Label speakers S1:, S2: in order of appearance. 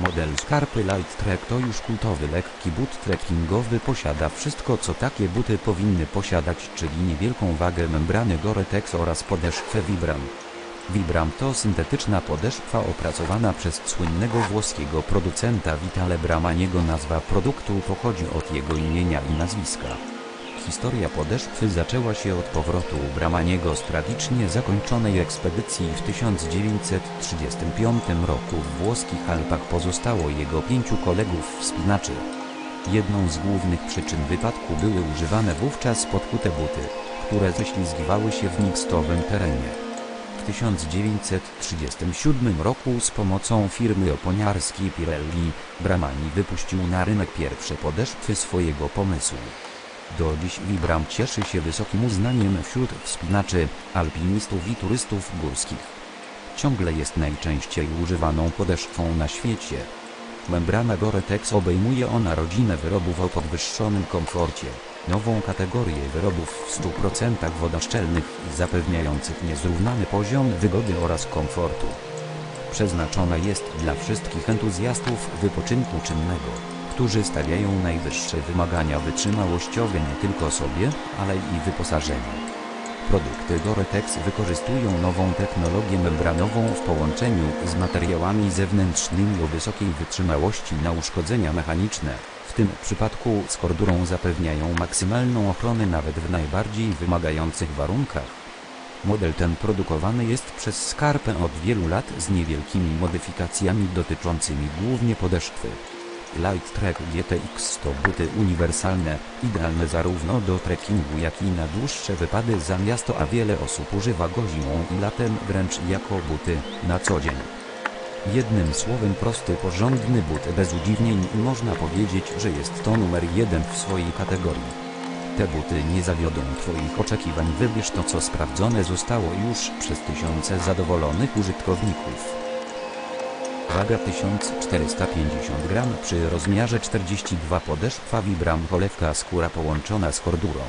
S1: Model skarpy Light Trek to już kultowy lekki but trekkingowy posiada wszystko co takie buty powinny posiadać czyli niewielką wagę membrany Gore-Tex oraz podeszwę Vibram. Vibram to syntetyczna podeszwa opracowana przez słynnego włoskiego producenta Vitale Bramaniego nazwa produktu pochodzi od jego imienia i nazwiska. Historia podeszwy zaczęła się od powrotu Bramaniego z tragicznie zakończonej ekspedycji w 1935 roku w włoskich Alpach pozostało jego pięciu kolegów wspinaczy. Jedną z głównych przyczyn wypadku były używane wówczas podkute buty, które ześlizgiwały się w mixtowym terenie. W 1937 roku z pomocą firmy oponiarskiej Pirelli, Bramani wypuścił na rynek pierwsze podeszwy swojego pomysłu. Do dziś Vibram cieszy się wysokim uznaniem wśród wspinaczy, alpinistów i turystów górskich. Ciągle jest najczęściej używaną podeszwą na świecie. Membrana Gore-Tex obejmuje ona rodzinę wyrobów o podwyższonym komforcie, nową kategorię wyrobów w 100% wodoszczelnych zapewniających niezrównany poziom wygody oraz komfortu. Przeznaczona jest dla wszystkich entuzjastów wypoczynku czynnego, którzy stawiają najwyższe wymagania wytrzymałościowe nie tylko sobie, ale i wyposażeniu. Produkty Gore-Tex wykorzystują nową technologię membranową w połączeniu z materiałami zewnętrznymi o wysokiej wytrzymałości na uszkodzenia mechaniczne. W tym przypadku z kordurą zapewniają maksymalną ochronę nawet w najbardziej wymagających warunkach. Model ten produkowany jest przez Skarpę od wielu lat z niewielkimi modyfikacjami dotyczącymi głównie podeszwy. Light GTX to buty uniwersalne, idealne zarówno do trekkingu jak i na dłuższe wypady za miasto a wiele osób używa go zimą i latem wręcz jako buty na co dzień. Jednym słowem prosty porządny but bez udziwnień i można powiedzieć, że jest to numer jeden w swojej kategorii. Te buty nie zawiodą Twoich oczekiwań wybierz to co sprawdzone zostało już przez tysiące zadowolonych użytkowników. Waga 1450 gram przy rozmiarze 42 podeszwa Vibram cholewka skóra połączona z kordurą.